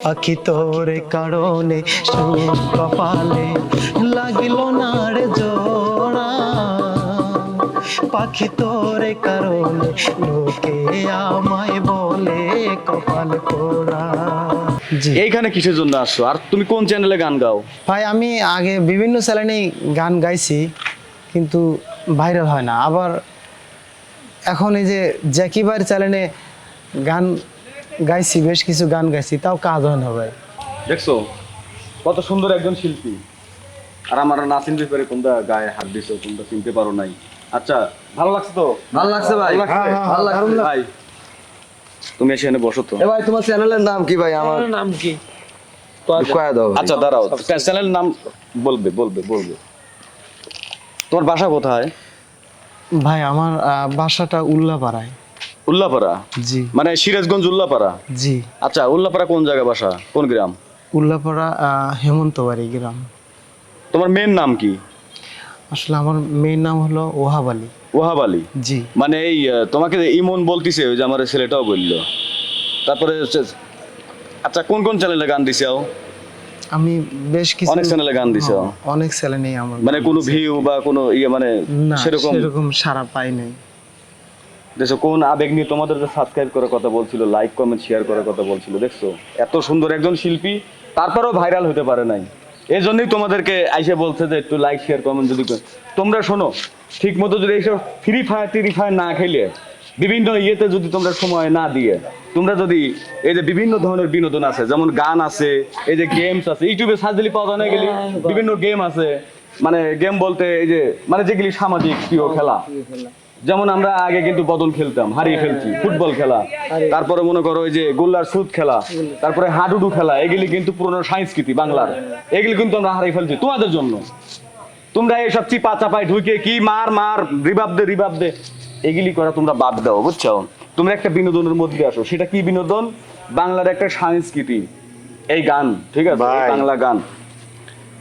আখি তোর কারণে সুখ কপালে লাগিল না রে জোড়া। পাখি তোর কারণে লোকে আমায় বলে কপাল পোড়া। জি। এইখানে কিসের জন্য আসছো? আর তুমি কোন চ্যানেলে গান গাও? ভাই আমি আগে বিভিন্ন চ্যানেলেই গান গাইছি কিন্তু ভাইরাল হয় না। আবার এখন এই যে জ্যাকিবার চ্যানেলে গান গাইছি বেশ কিছু গান গাইছি তাও কাজ হয় না ভাই। দেখছ? কত সুন্দর একজন শিল্পী। আর আমার না চিনতে পারে কোনটা গায়ে হাত দিছো কোনটা চিনতে পারো নাই। আচ্ছা ভালো লাগছে তো? ভালো লাগছে ভাই। ভালো লাগছে? ভাই তুমি এসে এনে বসো তো। এ ভাই তোমার চ্যানেলের নাম কি ভাই? আমার নাম কি? কয়া দাও আচ্ছা দাঁড়াও। চ্যানেলের নাম বলবে বলবে বলবে। তোমার বাসা কোথায়? ভাই আমার আহ, বাসাটা উল্লাপাড়ায়। উল্লাপাড়া? জি। মানে সিরাজগঞ্জ উল্লাপাড়া? জি। আচ্ছা উল্লাপাড়া কোন জায়গা বাসা? কোন গ্রাম? উল্লাপাড়া হেমন্তবাড়ি গ্রাম। তোমার মেন নাম কি? আসলে আমার মেয়ের নাম হলো ওহাব আলী ওহাব আলী জি। মানে এই তোমাকে যে ইমন বলতিছে ওই যে আমার ছেলেটাও বলল। তারপরে আচ্ছা কোন কোন চ্যানেলে গান দিছাও আমি বেশ কিছু অনেক চ্যানেলে গান দিছো হ্যাঁ, অনেক চ্যানেল নেই আমার মানে কোনো ভিউ বা কোনো ইয়ে মানে সেরকম সেরকম সারা পাই নাই। দেখছ কোন আবেগ নিয়ে তোমাদের সাবস্ক্রাইব করার কথা বলছিল লাইক কমেন্ট শেয়ার করার কথা বলছিল দেখছ? এত সুন্দর একজন শিল্পী তারপরেও ভাইরাল হতে পারে নাই। এই জন্যই তোমাদেরকে আইসে বলছে যে একটু লাইক শেয়ার কমেন্ট যদি তোমরা শোনো ঠিক মতো যদি এইসব ফ্রি ফায়ার টিরি ফায়ার না খেলে বিভিন্ন ইয়েতে যদি তোমরা সময় না দিয়ে তোমরা যদি এই যে বিভিন্ন ধরনের বিনোদন আছে যেমন গান আছে এই যে গেমস আছে ইউটিউবে সার্চ দিলে পাওয়া যায় না গেলি বিভিন্ন গেম আছে মানে গেম বলতে এই যে মানে যেগুলি সামাজিক প্রিয় খেলা। যেমন আমরা আগে কিন্তু বদল খেলতাম হারিয়ে ফেলছি ফুটবল খেলা তারপরে মনে করো ওই যে গোল্লার সুদ খেলা তারপরে হাডুডু খেলা এগুলি কিন্তু পুরনো সংস্কৃতি বাংলার এগুলি কিন্তু আমরা হারিয়ে ফেলছি। তোমাদের জন্য। তোমরা এইসব চিপা চাপায় ঢুকে কি মার মার রিবাব দে রিবাব দে এগুলি করা তোমরা বাদ দাও বুঝছ? তোমরা একটা বিনোদনের মধ্যে আসো। সেটা কি বিনোদন? বাংলার একটা সংস্কৃতি। এই গান ঠিক আছে? বাংলা গান।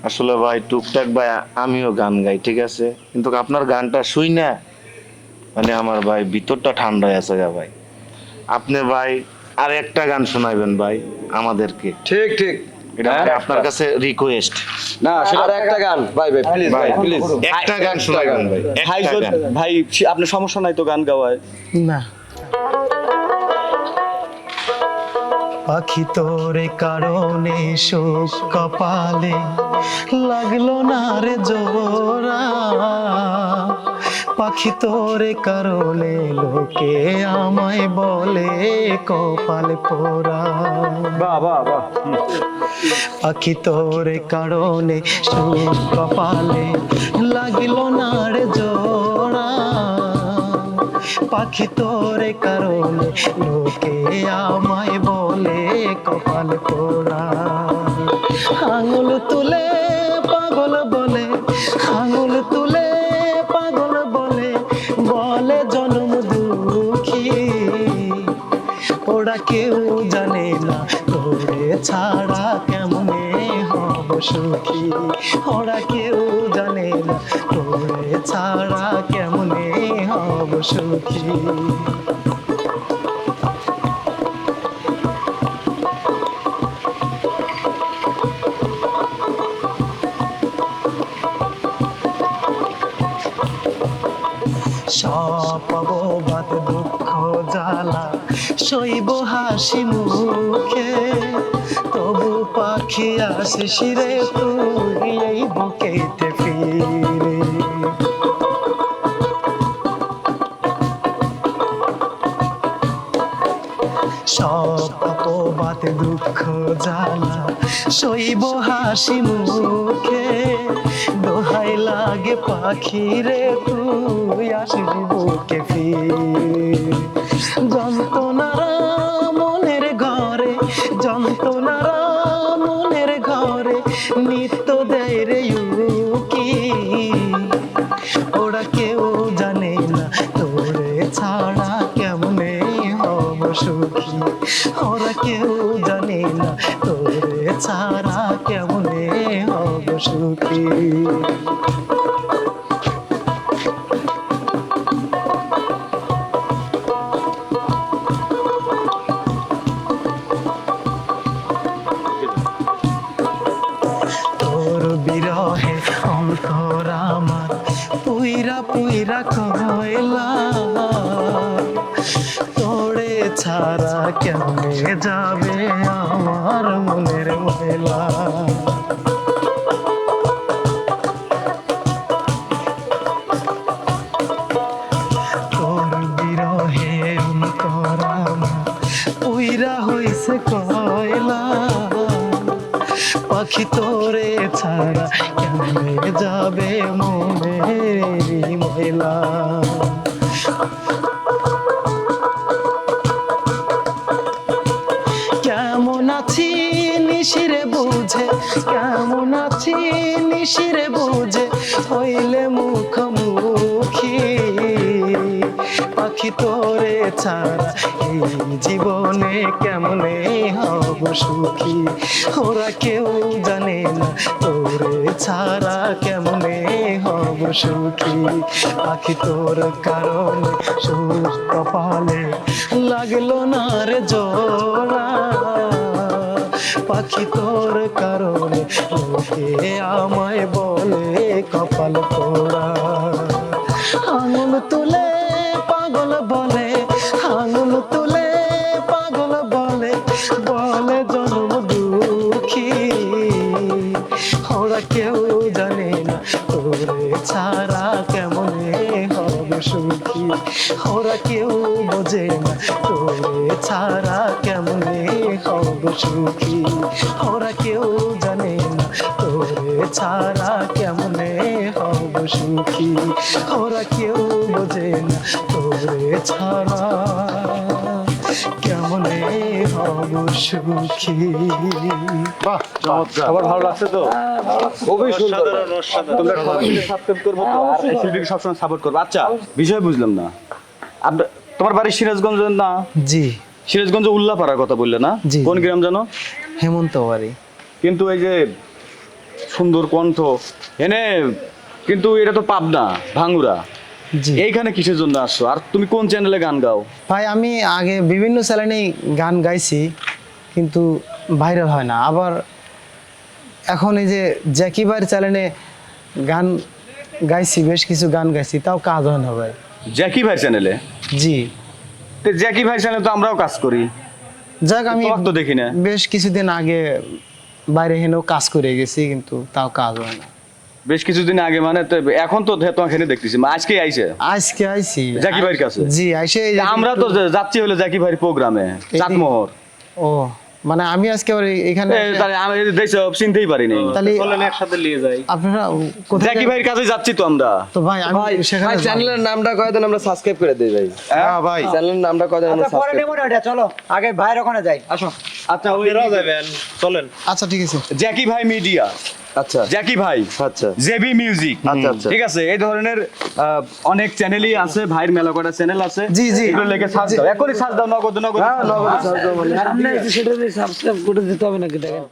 আসলে ভাই টুকটাক ভাই আমিও গান গাই ঠিক আছে? কিন্তু আপনার গানটা শুই না মানে আমার ভাই ভিতরটা ঠান্ডা আছে গা ভাই। আপনি ভাই আর একটা গান শোনাইবেন ভাই আমাদেরকে। ঠিক ঠিক। এটা হ্যাঁ? আপনার কাছে রিকোয়েস্ট না আর একটা গান। ভাই ভাই প্লিজ ভাই প্লিজ একটা গান শোনাইবেন ভাই ভাই গান। ভাই আপনার সমস্যা নাই তো গান গাওয়ায় না। পাখি তোরে কারণে শোক কপালে লাগল না রে জোড়া। পাখি তোরে কারণে লোকে আমায় বলে কপাল পোড়া। পাখি তোরে কারণে সুখ কপালে লাগিল না রে জোড়া। পাখি তোরে কারণে লোকে আমায় বলে কপাল পোড়া। আঙুল তুলে পাগল বলে আঙুল তুলে কেউ জানে না তোরে ছাড়া কেমনে হব সুখী? ওরা কেউ জানে না তোরে ছাড়া কেমনে হব সুখী? সব বাদ দুঃখ শৈব হাসি মুখে। তবু পাখি আসিস শিরে তুই এই বুকেতে ফিরে। সব দুঃখ, জ্বালা শৈব হাসি মুখে। দোহাই লাগে পাখি রে তুই আসবি বুকে ফিরে। যন্ত্রণারা মনের ঘরে, যন্ত্রণারা মনের ঘরে, নিত্য দেয় রে উকি ওরা কেউ জানে না তোরে ছাড়া কেমনে হব সুখী। ওরা কেউ জানে না তোরে ছাড়া কেমনে হব সুখী। অন্তর আমার। পুইরা পুইরা কয়লা। তোরে ছাড়া কেমনে যাবে আমার মনের হইছে কয়লা। পাখি তোরে ছাড়া কেমনে যাবে মনে মহিলা কেমন আছি নিশিরে বুঝে, কেমন আছি নিশিরে বুঝে, হইলে পাখি তোরে ছাড়া, এই জীবনে কেমনে হব সুখী? ওরা কেউ জানে না তোরে ছাড়া কেমনে হব সুখী? পাখি তোর কারণে সুস্থ পালে লাগল না রে জোড়া। পাখি তোর কারণে লোকে আমায় বলে কপাল পোড়া। আঙুল তুলে পাগল বলে আঙুল তুলে পাগল বলে বলে জন্ম দুঃখী। ওরা কেউ জানে না তোরে ছাড়া কেমনে হবে সুখী। ওরা কেউ বোঝে না তোরে ছাড়া কেমনে হবে সুখী। ওরা কেউ জানে না তোরে ছাড়া কেমনে হব সুখী। ওরা কেউ বোঝে না তোরে ছাড়া। কেমনে হব সুখী? বাহ চমৎকার। আবার ভালো লাগছে তো? খুবই সুন্দর। তোমরা সবাই সাবস্ক্রাইব করব আর শিল্পীকে সবসময় সাপোর্ট করব। আচ্ছা বিষয় বুঝলাম না। আপনার তোমার বাড়ি সিরাজগঞ্জ না? জি। সিরাজগঞ্জ উল্লাপাড়ার কথা বললে না? জি, কোন। গ্রাম জানো? হেমন্ত বাড়ি। কিন্তু এই যে সুন্দর কণ্ঠ এনে কিন্তু এটা তো পাবনা ভাঙ্গুরা। এইখানে কিসের জন্য আসছো? আর তুমি কোন চ্যানেলে গান গাও? ভাই আমি আগে বিভিন্ন চ্যানেলেই গান গাইছি কিন্তু ভাইরাল হয় না। আবার এখন এই যে জ্যাকিবার চ্যানেলে গান গাইছি বেশ কিছু গান গাইছি তাও কাজ হয় না ভাই। জ্যাকি ভাই চ্যানেলে জি। তো জ্যাকি ভাই চ্যানেলে তো আমরাও কাজ করি। যাক আমি তো দেখি না। বেশ কিছুদিন আগে বাইরে হেনেও কাজ করে গেছি কিন্তু তাও কাজ হয় না। বেশ কিছুদিন আগে মানে তো এখন তো তোমাকে এখানে দেখতেছি। আজকে আইছে। আজকে আইছি। জাকি ভাইয়ের কাছে? জি আইসে আমরা তো যাচ্ছি হলো জাকি ভাইয়ের প্রোগ্রামে চাঁদমোহর ও মানে আমি আজকে এখানে তাহলে আমি দেখছ চিনতেই পারিনি। তাহলে একসাথে নিয়ে যাই। আপনারা কোথায় জাকি ভাইয়ের কাছে যাচ্ছি তো আমরা। তো ভাই আমি ভাই সেখানে ভাই চ্যানেলের নামটা কয়ে দেন আমরা সাবস্ক্রাইব করে দিই ভাই। হ্যাঁ? ভাই। চ্যানেলের নামটা কয়ে দেন আমরা আচ্ছা পরে সাবস্ক্রাইব নেব এটা চলো। আগে ভাইয়ের ওখানে যাই আসো। আচ্ছা ওই যাবেন চলেন। আচ্ছা ঠিক আছে। জ্যাকি ভাই মিডিয়া আচ্ছা। জ্যাকি ভাই আচ্ছা। JB music. আচ্ছা, আচ্ছা। ঠিক আছে এই ধরনের আহ, অনেক চ্যানেলই আছে ভাইয়ের মেলা কটা চ্যানেল আছে? জি, জি। এগুলো লেখে সার্চ দাও। এখনই সার্চ দাও নগদ নগদ। হ্যাঁ নগদ সাহায্য মানে সামনে সেটা সাবস্ক্রাইব করে দিতে হবে নাকি দেখেন?